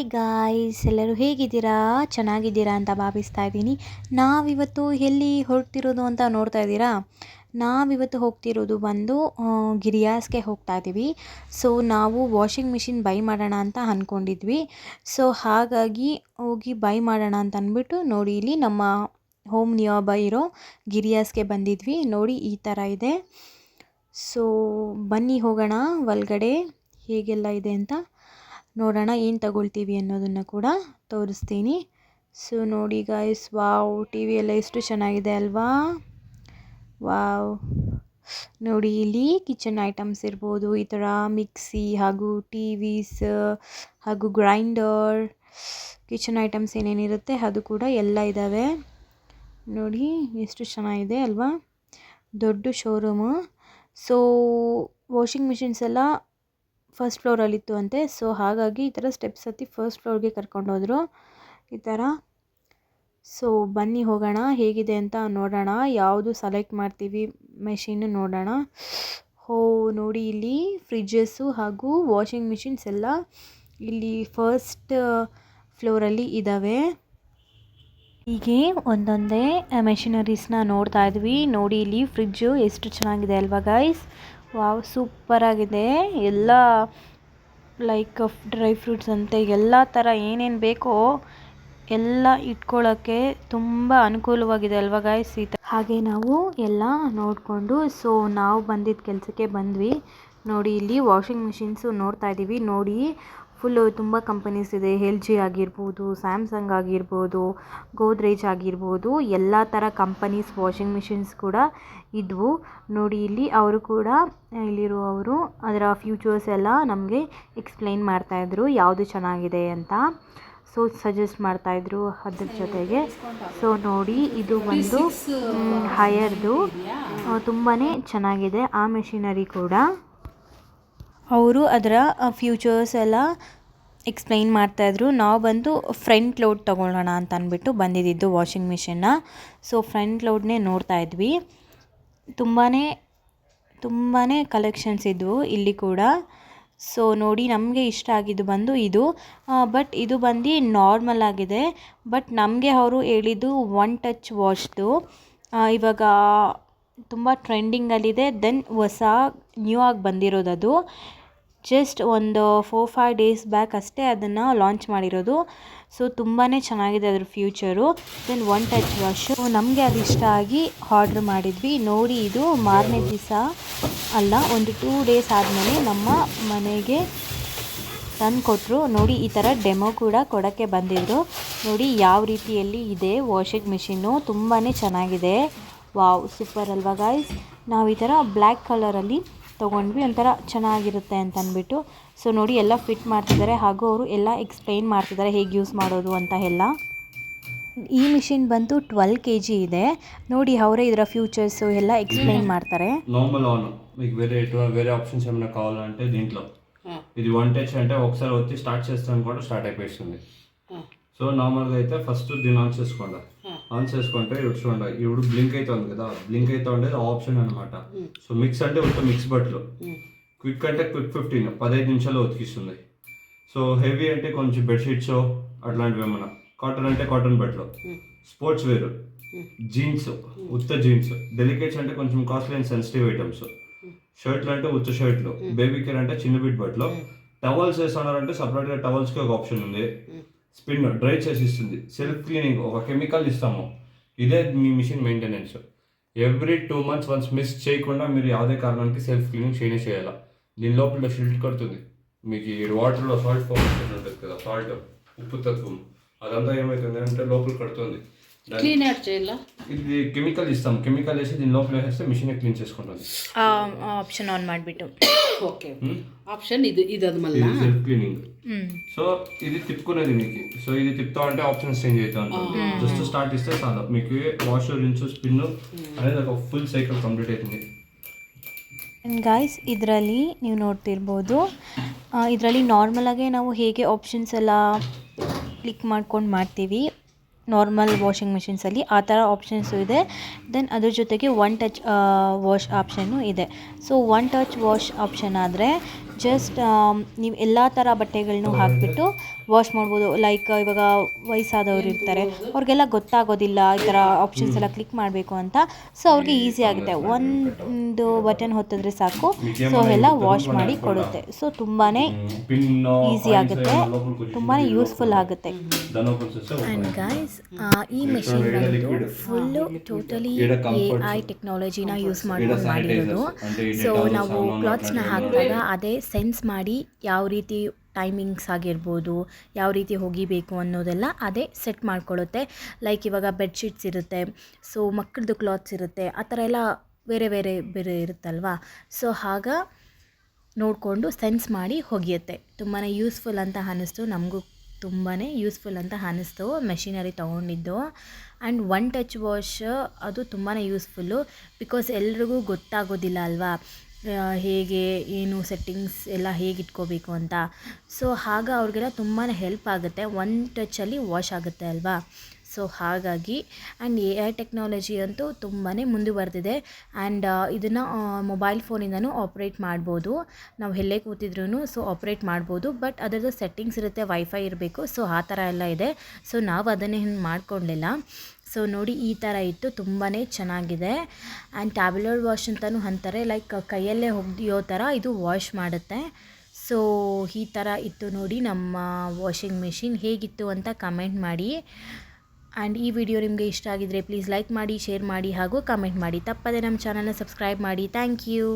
Hi guys ಎಲ್ಲರೂ ಹೇಗಿದ್ದೀರಾ? ಚೆನ್ನಾಗಿದ್ದೀರಾ ಅಂತ ಭಾವಿಸ್ತಾ ಇದ್ದೀನಿ. ನಾವಿವತ್ತು ಎಲ್ಲಿ ಹೊರಟಿರೋದು ಅಂತ ನೋಡ್ತಾ ಇದ್ದೀರಾ? ನಾವಿವತ್ತು ಹೋಗ್ತಿರೋದು ಬಂದು ಗಿರಿಯಾಸ್ಗೆ ಹೋಗ್ತಾ ಇದ್ದೀವಿ. ಸೊ ನಾವು ವಾಷಿಂಗ್ ಮಿಷಿನ್ ಬೈ ಮಾಡೋಣ ಅಂತ ಅಂದ್ಕೊಂಡಿದ್ವಿ ಸೊ ಹಾಗಾಗಿ ಹೋಗಿ ಬೈ ಮಾಡೋಣ ಅಂತ ಅಂದ್ಬಿಟ್ಟು ನೋಡಿ ಇಲ್ಲಿ ನಮ್ಮ ಹೋಮ್ ನಿಯರ್ ಬೈ ಇರೋ ಗಿರಿಯಾಸ್ಗೆ ಬಂದಿದ್ವಿ. ನೋಡಿ ಈ ಥರ ಇದೆ. ಸೊ ಬನ್ನಿ ಹೋಗೋಣ. ಒಳಗಡೆ ಹೇಗೆಲ್ಲ ಇದೆ ಅಂತ ನೋಡೋಣ ಏನು ತಗೊಳ್ತೀವಿ ಅನ್ನೋದನ್ನು ಕೂಡ ತೋರಿಸ್ತೀನಿ. ಸೊ ನೋಡಿ ಗಾಯ್ಸ್ ವಾವ್ ಟಿ ವಿ ಎಲ್ಲ ಎಷ್ಟು ಚೆನ್ನಾಗಿದೆ ಅಲ್ವಾ? ವಾವ್ ನೋಡಿ, ಇಲ್ಲಿ ಕಿಚನ್ ಐಟಮ್ಸ್ ಇರ್ಬೋದು, ಈ ಥರ ಮಿಕ್ಸಿ ಹಾಗೂ ಟಿ ವಿಸ್ ಹಾಗೂ ಗ್ರೈಂಡರ್ ಕಿಚನ್ ಐಟಮ್ಸ್ ಏನೇನಿರುತ್ತೆ ಅದು ಕೂಡ ಎಲ್ಲ ಇದ್ದಾವೆ ನೋಡಿ, ಎಷ್ಟು ಚೆನ್ನಾಗಿದೆ ಅಲ್ವಾ? ದೊಡ್ಡ ಶೋರೂಮು ಸೊ ವಾಷಿಂಗ್ ಮಿಷಿನ್ಸ್ ಎಲ್ಲ ಫಸ್ಟ್ ಫ್ಲೋರಲ್ಲಿತ್ತು ಅಂತೆ. ಸೊ ಹಾಗಾಗಿ ಈ ಥರ ಸ್ಟೆಪ್ಸ್ ಹತ್ತಿ ಫಸ್ಟ್ ಫ್ಲೋರ್ಗೆ ಕರ್ಕೊಂಡೋದ್ರು ಈ ಥರ ಸೊ ಬನ್ನಿ ಹೋಗೋಣ. ಹೇಗಿದೆ ಅಂತ ನೋಡೋಣ. ಯಾವುದು ಸೆಲೆಕ್ಟ್ ಮಾಡ್ತೀವಿ ಮೆಷಿನ್ ನೋಡೋಣ. ಹೋ, ನೋಡಿ ಇಲ್ಲಿ ಫ್ರಿಜ್ಜಸ್ಸು ಹಾಗೂ ವಾಷಿಂಗ್ ಮಿಷಿನ್ಸ್ ಎಲ್ಲ ಇಲ್ಲಿ ಫಸ್ಟ್ ಫ್ಲೋರಲ್ಲಿ ಇದ್ದಾವೆ ಹೀಗೆ ಒಂದೊಂದೇ ಮೆಷಿನರೀಸ್ನ ನೋಡ್ತಾ ಇದ್ವಿ. ನೋಡಿ ಇಲ್ಲಿ ಫ್ರಿಜ್ಜು ಎಷ್ಟು ಚೆನ್ನಾಗಿದೆ ಅಲ್ವಾ ಗೈಸ್ ವಾವ್ ಸೂಪರಾಗಿದೆ ಎಲ್ಲ ಲೈಕ್ ಡ್ರೈ ಫ್ರೂಟ್ಸ್ ಅಂತೆ, ಎಲ್ಲ ಥರ ಏನೇನು ಬೇಕೋ ಎಲ್ಲ ಇಟ್ಕೊಳ್ಳೋಕ್ಕೆ ತುಂಬ ಅನುಕೂಲವಾಗಿದೆ ಅಲ್ವಾ ಗಾಯ್ಸ್ ಈ ಹಾಗೆ ನಾವು ಎಲ್ಲ ನೋಡಿಕೊಂಡು ಸೊ ನಾವು ಬಂದಿದ್ದ ಕೆಲಸಕ್ಕೆ ಬಂದ್ವಿ. ನೋಡಿ, ಇಲ್ಲಿ ವಾಷಿಂಗ್ ಮಿಷಿನ್ಸು ನೋಡ್ತಾ ಇದ್ದೀವಿ ನೋಡಿ ಫುಲ್ಲು ತುಂಬ ಕಂಪನೀಸ್ ಇದೆ. ಎಲ್ ಜಿ ಆಗಿರ್ಬೋದು ಸ್ಯಾಮ್ಸಂಗ್ ಆಗಿರ್ಬೋದು ಗೋದ್ರೇಜ್ ಆಗಿರ್ಬೋದು ಎಲ್ಲ ಥರ ಕಂಪನೀಸ್ ವಾಷಿಂಗ್ ಮಿಷಿನ್ಸ್ ಕೂಡ ಇದ್ವು. ನೋಡಿ ಇಲ್ಲಿ ಅವರು ಕೂಡ ಇಲ್ಲಿರುವವರು ಅದರ ಫ್ಯೂಚರ್ಸ್ ಎಲ್ಲ ನಮಗೆ ಎಕ್ಸ್ಪ್ಲೈನ್ ಮಾಡ್ತಾಯಿದ್ರು ಯಾವುದು ಚೆನ್ನಾಗಿದೆ ಅಂತ. ಸೊ ಸಜೆಸ್ಟ್ ಮಾಡ್ತಾಯಿದ್ರು ಅದ್ರ ಜೊತೆಗೆ. ಸೊ ನೋಡಿ ಇದು ಒಂದು ಹೈಯರ್ದು ತುಂಬಾ ಚೆನ್ನಾಗಿದೆ ಆ ಮೆಷಿನರಿ ಕೂಡ. ಅವರು ಅದರ ಫ್ಯೂಚರ್ಸ್ ಎಲ್ಲ ಎಕ್ಸ್ಪ್ಲೈನ್ ಮಾಡ್ತಾಯಿದ್ರು ನಾವು ಬಂದು ಫ್ರಂಟ್ ಲೋಡ್ ತೊಗೊಳ್ಳೋಣ ಅಂತ ಅಂದ್ಬಿಟ್ಟು ಬಂದಿದ್ದು ವಾಷಿಂಗ್ ಮಿಷಿನ್ನ ಸೊ ಫ್ರಂಟ್ ಲೋಡ್ನೇ ನೋಡ್ತಾ ಇದ್ವಿ. ತುಂಬಾ ತುಂಬಾ ಕಲೆಕ್ಷನ್ಸ್ ಇದ್ವು ಇಲ್ಲಿ ಕೂಡ. ಸೊ ನೋಡಿ ನಮಗೆ ಇಷ್ಟ ಆಗಿದ್ದು ಬಂದು ಇದು. ಬಟ್ ಇದು ಬಂದು ನಾರ್ಮಲ್ ಆಗಿದೆ. ಬಟ್ ನಮಗೆ ಅವರು ಹೇಳಿದ್ದು ಒನ್ ಟಚ್ ವಾಶ್ದು ಇವಾಗ ತುಂಬ ಟ್ರೆಂಡಿಂಗಲ್ಲಿದೆ ದೆನ್ ಹೊಸ ನ್ಯೂ ಆಗಿ ಬಂದಿರೋದು ಜಸ್ಟ್ ಒಂದು ಫೋರ್ ಫೈವ್ ಡೇಸ್ ಬ್ಯಾಕ್ ಅಷ್ಟೇ ಅದನ್ನು ಲಾಂಚ್ ಮಾಡಿರೋದು. ಸೊ ತುಂಬಾ ಚೆನ್ನಾಗಿದೆ ಅದ್ರ future then one touch wash ನಮಗೆ ಅದು ಇಷ್ಟ ಆಗಿ ಆರ್ಡ್ರ್ ಮಾಡಿದ್ವಿ. ನೋಡಿ ಇದು ಮಾರನೇ ದಿವಸ ಅಲ್ಲ, ಒಂದು ಟೂ ಡೇಸ್ ಆದಮೇಲೆ ನಮ್ಮ ಮನೆಗೆ ತಂದು ಕೊಟ್ಟರು ನೋಡಿ, ಈ ಥರ ಡೆಮೋ ಕೂಡ ಕೊಡೋಕ್ಕೆ ಬಂದಿದ್ದರು ನೋಡಿ, ಯಾವ ರೀತಿಯಲ್ಲಿ ಇದೆ ವಾಷಿಂಗ್ ಮಿಷಿನ್ನು ತುಂಬಾ ಚೆನ್ನಾಗಿದೆ. ವಾವ್ ಸೂಪರ್ ಅಲ್ವಾ ಗಾಯ್ಸ್ ನಾವು ಈ ಥರ ಬ್ಲ್ಯಾಕ್ ಕಲರಲ್ಲಿ ತೊಗೊಂಡ್ವಿ ಒಂಥರ ಚೆನ್ನಾಗಿರುತ್ತೆ ಅಂತ ಅಂದ್ಬಿಟ್ಟು ಸೊ ನೋಡಿ ಎಲ್ಲ ಫಿಟ್ ಮಾಡ್ತಿದ್ದಾರೆ ಹಾಗೂ ಅವರು ಎಲ್ಲ ಎಕ್ಸ್ಪ್ಲೈನ್ ಮಾಡ್ತಿದ್ದಾರೆ ಹೇಗೆ ಯೂಸ್ ಮಾಡೋದು ಅಂತ ಎಲ್ಲ ಈ ಮಿಷಿನ್ ಬಂದು ಟ್ವೆಲ್ ಕೆ ಜಿ ಇದೆ ನೋಡಿ ಅವರೇ ಇದರ ఫ్యూచర్స్ ಎಲ್ಲ ఎక్స్ప్లెయిన్ ಮಾಡ್ತಾರೆ నార్మల్ ఆన్ మీకు వేరే ఎటువంటి వేరే ఆప్షన్స్ ఏమైనా కావాలంటే దీంట్లో ఇది వన్ టచ్ అంటే ఒకసారి వచ్చి స్టార్ట్ చేస్తాను కూడా స్టార్ట్ అయిపోతుంది సో నార్మల్గా అయితే ఫస్ట్ దీన్ని ఆన్ చేసుకోండి ఆన్ చేసుకుంటే ఇప్పుడు చూడండి ఇప్పుడు బ్లింక్ అవుతుంది కదా బ్లింక్ అవుతా ఉండేది ఆప్షన్ అనమాట సో మిక్స్ అంటే ఒక మిక్స్ బట్టలు క్విక్ అంటే క్విక్ ఫిఫ్టీన్ పదహైదు నిమిషాలు ఉతికిస్తుంది. సో హెవీ అంటే కొంచెం బెడ్షీట్స్ అట్లాంటివి ఏమన్నా. కాటన్ అంటే కాటన్ బట్టలు స్పోర్ట్స్ వేర్ జీన్స్ ఉత్త జీన్స్ డెలికేట్స్ అంటే కొంచెం కాస్ట్లీ అండ్ సెన్సిటివ్ ఐటమ్స్ షర్ట్లు అంటే ఉత్త షర్ట్లు బేబీ కేర్ అంటే చిన్న బిట్ బట్టలు టవల్స్ వేస్తున్నారంటే సపరేట్గా టవల్స్కి ఒక ఆప్షన్ ఉంది. స్పీడ్ డ్రైవ్ చేసి ఇస్తుంది. సెల్ఫ్ క్లీనింగ్ ఒక కెమికల్ ఇస్తాము. ఇదే మీ machine maintenance. Every two months once miss చేయకుండా మీరు యాదే కారణానికి సెల్ఫ్ క్లీనింగ్ చేయనే చేయాలి? దీని లోపల షిల్ట్ కడుతుంది. మీకు ఈ వాటర్లో సాల్ట్ ఫామ్ ఉంటుంది కదా సాల్ట్ ఉప్పు తత్వం అదంతా ఏమవుతుంది అంటే లోపల కడుతుంది. క్లీన్ యాడ్ చేయాలా ఇది కెమికల్ ఇస్తాం కెమికల్ వేసి దీని లోపల వేసేస్తే మిషన్ క్లీన్ చేసుకుంటుంది ಆಪ್ಷನ್ ಆನ್ ಮಾಡಿಬಿಟ್ಟು ఓకే ఆప్షన్ ఇది ఇది అది మళ్ళీ ఇది సెల్ఫ్ క్లీనింగ్ సో ఇది తిప్పుకునేది మీకు సో ఇది తిప్పుతా అంటే ఆప్షన్స్ చేంజ్ అవుతా ఉంటుంది జస్ట్ స్టార్ట్ ఇస్తే చాలు మీకు వాష్ రిన్స్ స్పిన్ అనేది ఒక ఫుల్ సైకిల్ కంప్లీట్ అవుతుంది ಗಾಯ್ಸ್ ಇದರಲ್ಲಿ ನೀವು ನೋಡ್ತಿರ್ಬೋದು ಇದರಲ್ಲಿ ನಾರ್ಮಲಾಗೆ ನಾವು ಹೇಗೆ ಆಪ್ಷನ್ಸ್ ಎಲ್ಲ ಕ್ಲಿಕ್ ಮಾಡ್ಕೊಂಡು ಮಾಡ್ತೀವಿ ನಾರ್ಮಲ್ ವಾಷಿಂಗ್ ಮಿಷಿನ್ಸಲ್ಲಿ ಆ ಥರ ಆಪ್ಷನ್ಸು ಇದೆ. ದೆನ್ ಅದ್ರ ಜೊತೆಗೆ ಒನ್ ಟಚ್ ವಾಶ್ ಆಪ್ಷನ್ನು ಇದೆ. So one touch wash option ಆದರೆ ಜಸ್ಟ್ ನೀವು ಎಲ್ಲ ಥರ ಬಟ್ಟೆಗಳನ್ನೂ ಹಾಕಿಬಿಟ್ಟು ವಾಶ್ ಮಾಡ್ಬೋದು. ಲೈಕ್ ಇವಾಗ ವಯಸ್ಸಾದವ್ರು ಇರ್ತಾರೆ. ಅವ್ರಿಗೆಲ್ಲ ಗೊತ್ತಾಗೋದಿಲ್ಲ ಈ ಥರ ಆಪ್ಷನ್ಸ್ ಎಲ್ಲ ಕ್ಲಿಕ್ ಮಾಡಬೇಕು ಅಂತ. ಸೊ ಅವ್ರಿಗೆ ಈಸಿ ಆಗುತ್ತೆ. ಒಂದು ಬಟನ್ ಹೊತ್ತಿದ್ರೆ ಸಾಕು. ಸೊ ಎಲ್ಲ ವಾಶ್ ಮಾಡಿ ಕೊಡುತ್ತೆ. ಸೊ ತುಂಬಾ ಈಸಿ ಆಗುತ್ತೆ. ತುಂಬಾ ಯೂಸ್ಫುಲ್ ಆಗುತ್ತೆ. ಆ್ಯಂಡ್ ಗೈಸ್ ಈ ಮೆಷಿನ್ ಬಂದು ಫುಲ್ಲು ಟೋಟಲಿ ಎ ಐ ಟೆಕ್ನಾಲಜಿನ ಯೂಸ್ ಮಾಡ್ಕೊಂಡು ಮಾಡಿರೋದು. ಸೊ ನಾವು ಕ್ಲಾತ್ಸ್ನ ಹಾಕಿದಾಗ ಅದೇ ಸೆನ್ಸ್ ಮಾಡಿ ಯಾವ ರೀತಿ ಟೈಮಿಂಗ್ಸ್ ಆಗಿರ್ಬೋದು, ಯಾವ ರೀತಿ ಹೋಗಿಬೇಕು ಅನ್ನೋದೆಲ್ಲ ಅದೇ ಸೆಟ್ ಮಾಡ್ಕೊಳ್ಳುತ್ತೆ ಲೈಕ್ ಇವಾಗ ಬೆಡ್ಶೀಟ್ಸ್ ಇರುತ್ತೆ ಸೊ ಮಕ್ಕಳದ್ದು ಕ್ಲಾತ್ಸ್ ಇರುತ್ತೆ, ಆ ಥರ ಎಲ್ಲ ಬೇರೆ ಬೇರೆ ಬೇರೆ ಇರುತ್ತಲ್ವಾ? ಸೊ ಆಗ ನೋಡಿಕೊಂಡು ಸೆನ್ಸ್ ಮಾಡಿ ಒಗೆಯುತ್ತೆ ತುಂಬಾ ಯೂಸ್ಫುಲ್ ಅಂತ ಅನ್ನಿಸ್ತು, ನಮಗೂ ತುಂಬಾ ಯೂಸ್ಫುಲ್ ಅಂತ ಅನ್ನಿಸ್ತು ಮೆಷಿನರಿ ತೊಗೊಂಡಿದ್ದು. ಆ್ಯಂಡ್ ಒನ್ ಟಚ್ ವಾಶ್ ಅದು ತುಂಬಾ ಯೂಸ್ಫುಲ್ಲು ಬಿಕಾಸ್ ಎಲ್ರಿಗೂ ಗೊತ್ತಾಗೋದಿಲ್ಲ ಅಲ್ವಾ? ಹೇಗೆ, ಏನು ಸೆಟ್ಟಿಂಗ್ಸ್ ಎಲ್ಲ ಹೇಗೆ ಇಟ್ಕೋಬೇಕು ಅಂತ. ಸೊ ಆಗ ಅವ್ರಿಗೆಲ್ಲ ತುಂಬಾ ಹೆಲ್ಪ್ ಆಗುತ್ತೆ. ಒನ್ ಟಚಲ್ಲಿ ವಾಶ್ ಆಗುತ್ತೆ ಅಲ್ವಾ? ಸೊ ಹಾಗಾಗಿ ಆ್ಯಂಡ್ ಎ ಐ ಟೆಕ್ನಾಲಜಿ ಅಂತೂ ತುಂಬಾ ಮುಂದುವರೆದಿದೆ ಆ್ಯಂಡ್ ಇದನ್ನು ಮೊಬೈಲ್ ಫೋನಿಂದನೂ ಆಪ್ರೇಟ್ ಮಾಡ್ಬೋದು. ನಾವು ಎಲ್ಲೇ ಕೂತಿದ್ರೂ ಸೊ ಆಪ್ರೇಟ್ ಮಾಡ್ಬೋದು. ಬಟ್ ಅದರದ್ದು ಸೆಟ್ಟಿಂಗ್ಸ್ ಇರುತ್ತೆ ವೈಫೈ ಇರಬೇಕು. ಸೊ ಆ ಥರ ಎಲ್ಲ ಇದೆ. ಸೊ ನಾವು ಅದನ್ನೇ ಹಿಂಗೆ ಮಾಡ್ಕೊಂಡಿಲ್ಲ. ಸೊ ನೋಡಿ, ಈ ಥರ ಇತ್ತು. ತುಂಬಾ ಚೆನ್ನಾಗಿದೆ. ಆ್ಯಂಡ್ ಟ್ಯಾಬ್ಲೆಟ್ ವಾಶ್ ಅಂತಲೂ ಅಂತಾರೆ. ಲೈಕ್ ಕೈಯಲ್ಲೇ ಒಗ್ದಿಯೋ ಥರ ಇದು ವಾಶ್ ಮಾಡುತ್ತೆ. ಸೊ ಈ ಥರ ಇತ್ತು ನೋಡಿ ನಮ್ಮ ವಾಷಿಂಗ್ ಮೆಷಿನ್ ಹೇಗಿತ್ತು ಅಂತ ಕಮೆಂಟ್ ಮಾಡಿ. ಆ್ಯಂಡ್ ಈ ವಿಡಿಯೋ ನಿಮಗೆ ಇಷ್ಟ ಆಗಿದ್ದರೆ ಪ್ಲೀಸ್ ಲೈಕ್ ಮಾಡಿ ಶೇರ್ ಮಾಡಿ ಹಾಗೂ ಕಮೆಂಟ್ ಮಾಡಿ. ತಪ್ಪದೆ ನಮ್ಮ ಚಾನಲ್ನ ಸಬ್ಸ್ಕ್ರೈಬ್ ಮಾಡಿ. Thank you